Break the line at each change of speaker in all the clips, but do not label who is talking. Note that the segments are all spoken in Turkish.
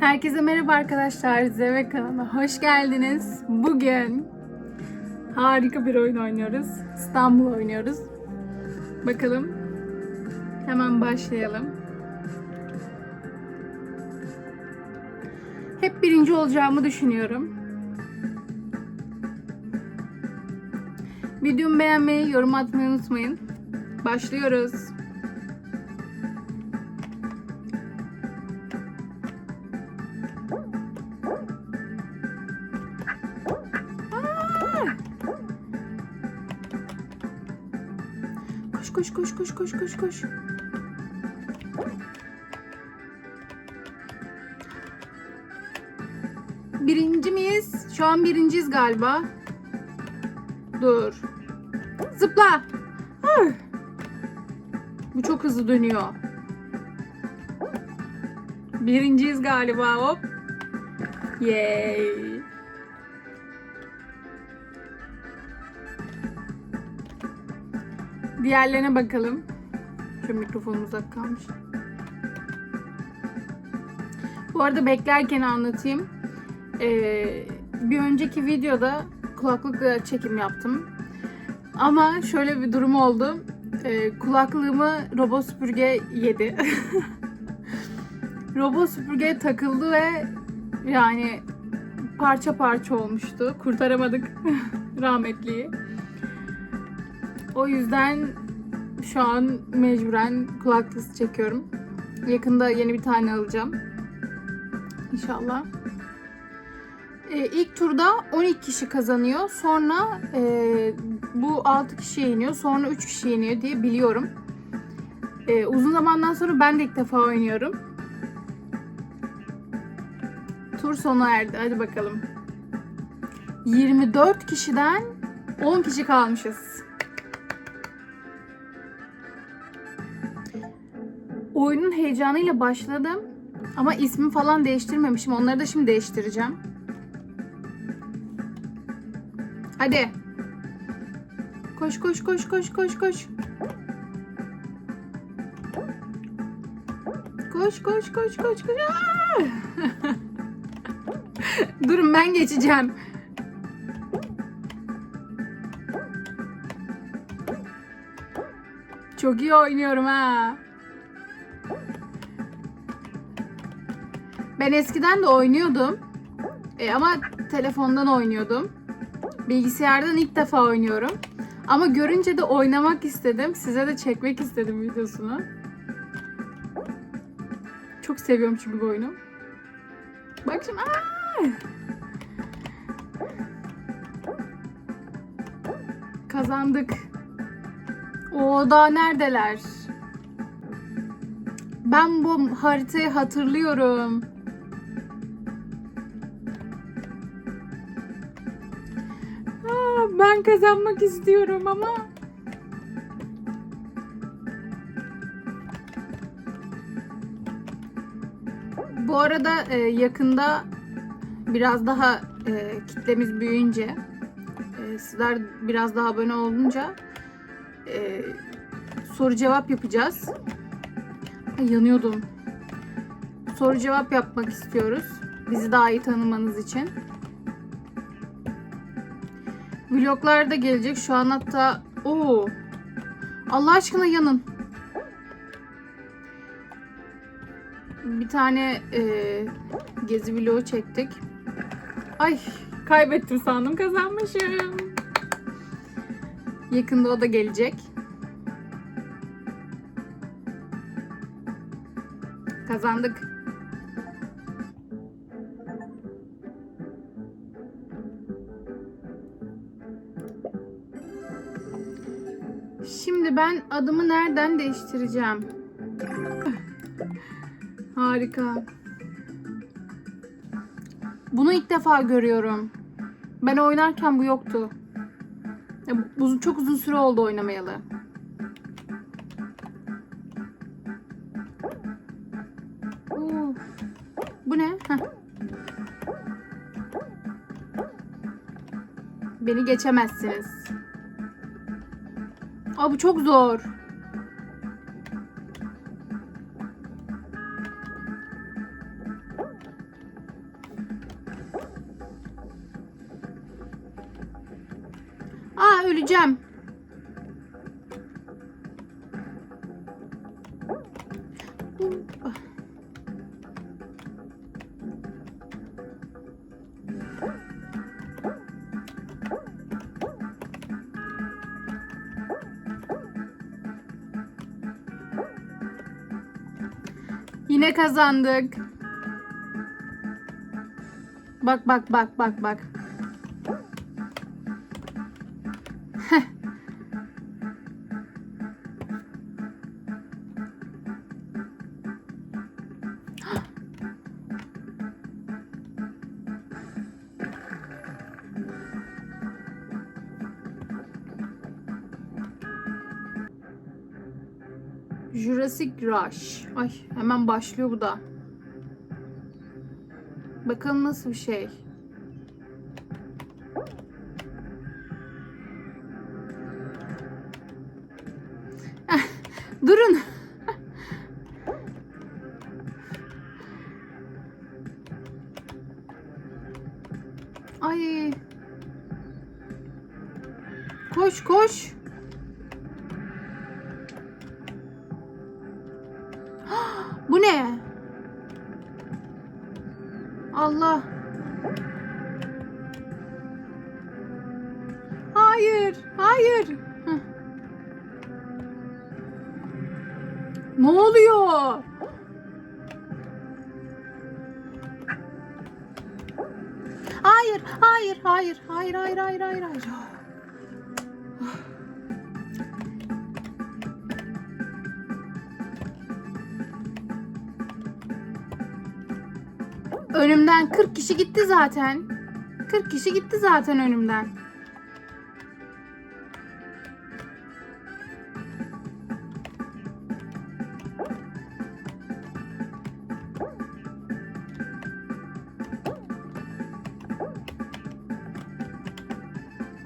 Herkese merhaba arkadaşlar. Zeve kanalına hoş geldiniz. Bugün harika bir oyun oynuyoruz. İstanbul oynuyoruz. Bakalım. Hemen başlayalım. Hep birinci olacağımı düşünüyorum. Videomu beğenmeyi, yorum atmayı unutmayın. Başlıyoruz. Koş koş koş koş koş koş. Birinci miyiz? Şu an birinciyiz galiba. Dur. Zıpla. Bu çok hızlı dönüyor. Birinciyiz galiba hop. Yay. Diğerlerine bakalım. Şu mikrofon uzak kalmış. Bu arada beklerken anlatayım. Ee, bir önceki videoda kulaklıkla çekim yaptım. Ama şöyle bir durum oldu. Ee, kulaklığımı robot süpürge yedi. robot süpürge takıldı ve yani parça parça olmuştu. Kurtaramadık rahmetliyi. O yüzden şu an mecburen kulaklık çekiyorum. Yakında yeni bir tane alacağım. İnşallah. Ee, ilk turda 12 kişi kazanıyor. Sonra e, bu 6 kişiye iniyor. Sonra 3 kişiye iniyor diye biliyorum. Ee, uzun zamandan sonra ben de ilk defa oynuyorum. Tur sona erdi. Hadi bakalım. 24 kişiden 10 kişi kalmışız. Oyunun heyecanıyla başladım. Ama ismi falan değiştirmemişim. Onları da şimdi değiştireceğim. Hadi. Koş koş koş koş koş koş. Koş koş koş koş koş. Durun ben geçeceğim. Çok iyi oynuyorum ha. Ben eskiden de oynuyordum. E, ama telefondan oynuyordum. Bilgisayardan ilk defa oynuyorum. Ama görünce de oynamak istedim. Size de çekmek istedim videosunu. Çok seviyorum çünkü bu oyunu. Bak şimdi. Aa! Kazandık. O daha neredeler? Ben bu haritayı hatırlıyorum. Aa, ben kazanmak istiyorum ama Bu arada e, yakında biraz daha e, kitlemiz büyüyünce e, sizler biraz daha abone olunca e, soru cevap yapacağız. Yanıyordum. Soru cevap yapmak istiyoruz. Bizi daha iyi tanımanız için. Vloglar da gelecek. Şu an hatta o Allah aşkına yanın. Bir tane e, gezi vlogu çektik. Ay kaybettim sandım kazanmışım. Yakında o da gelecek. Kazandık. Şimdi ben adımı nereden değiştireceğim? Harika. Bunu ilk defa görüyorum. Ben oynarken bu yoktu. Bu çok uzun süre oldu oynamayalı. Beni geçemezsiniz. Aa bu çok zor. Aa öleceğim. Yine kazandık. Bak bak bak bak bak. Jurassic Rush. Ay hemen başlıyor bu da. Bakalım nasıl bir şey. Eh, Durun. Allah. Hayır, hayır. Ne oluyor? Hayır, hayır, hayır, hayır, hayır, hayır, hayır, hayır. Önümden 40 kişi gitti zaten. 40 kişi gitti zaten önümden.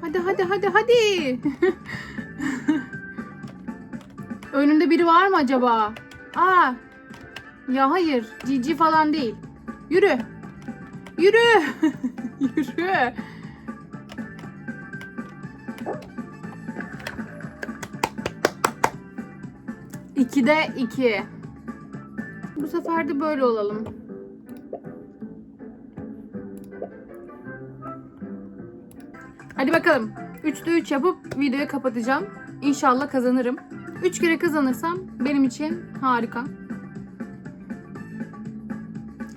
Hadi hadi hadi hadi. Önümde biri var mı acaba? Aa. Ya hayır. Cici falan değil. Yürü. Yürü. Yürü. İkide iki. Bu sefer de böyle olalım. Hadi bakalım. 3'te 3 yapıp videoyu kapatacağım. İnşallah kazanırım. 3 kere kazanırsam benim için harika.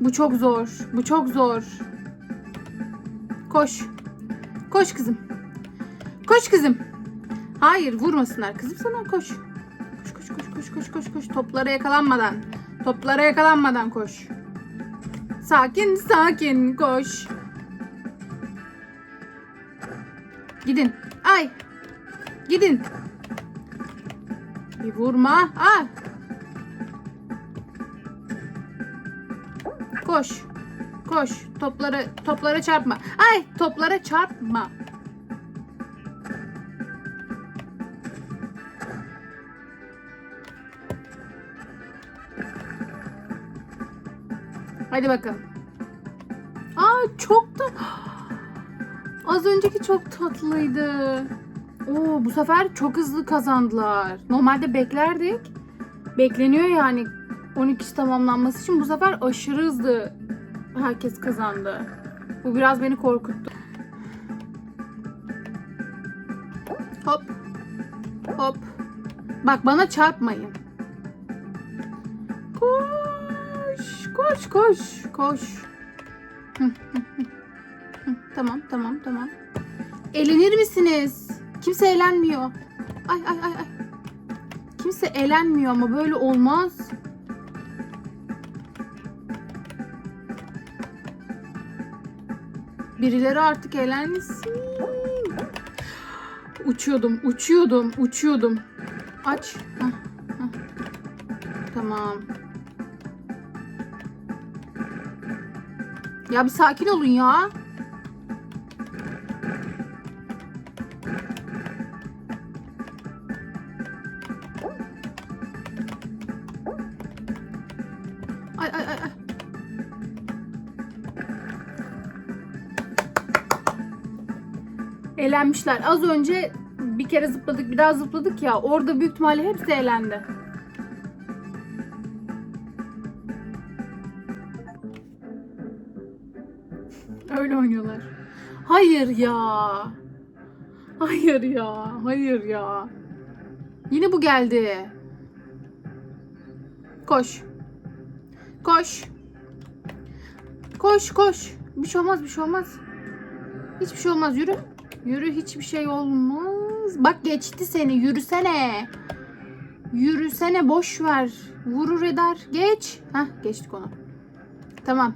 Bu çok zor. Bu çok zor. Koş. Koş kızım. Koş kızım. Hayır vurmasınlar. Kızım sana koş. Koş koş koş koş koş koş koş. Toplara yakalanmadan. Toplara yakalanmadan koş. Sakin sakin koş. Gidin. Ay. Gidin. Bir vurma. Ah. Koş. Koş. Topları toplara çarpma. Ay, toplara çarpma. Hadi bakalım. Aa çok da Az önceki çok tatlıydı. Oo bu sefer çok hızlı kazandılar. Normalde beklerdik. Bekleniyor yani 12 tamamlanması için bu sefer aşırı hızlı herkes kazandı. Bu biraz beni korkuttu. Hop. Hop. Bak bana çarpmayın. Koş. Koş koş. Koş. Tamam tamam tamam. Eğlenir misiniz? Kimse eğlenmiyor. Ay ay ay ay. Kimse eğlenmiyor ama böyle olmaz. Birileri artık eğlensin. Uçuyordum, uçuyordum, uçuyordum. Aç. Hah, hah. Tamam. Ya bir sakin olun ya. Elenmişler. Az önce bir kere zıpladık bir daha zıpladık ya orada büyük ihtimalle hepsi elendi. Öyle oynuyorlar. Hayır ya. Hayır ya. Hayır ya. Yine bu geldi. Koş. Koş. Koş koş. Bir şey olmaz bir şey olmaz. Hiçbir şey olmaz yürü. Yürü hiçbir şey olmaz. Bak geçti seni yürüsene. Yürüsene boş ver. Vurur eder. Geç. Hah geçtik onu. Tamam.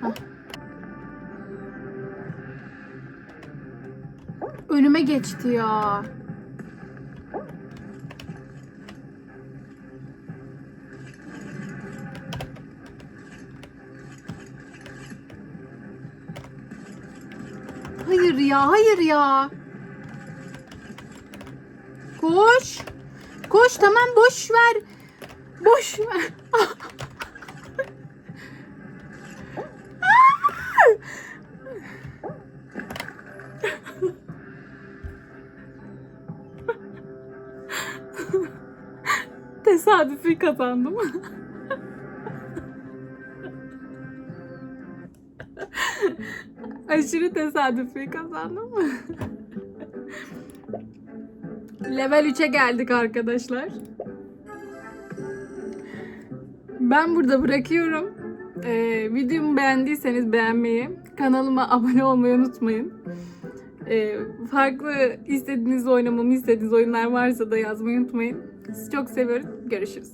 Hah. Önüme geçti ya. Hayır ya, hayır ya. Koş. Koş tamam boş ver. Boş ver. Tesadüfi kazandım. Aşırı tesadüfi kazandım. Level 3'e geldik arkadaşlar. Ben burada bırakıyorum. Ee, videomu beğendiyseniz beğenmeyi, kanalıma abone olmayı unutmayın. Ee, farklı istediğiniz oynamamı istediğiniz oyunlar varsa da yazmayı unutmayın. Sizi çok seviyorum. Görüşürüz.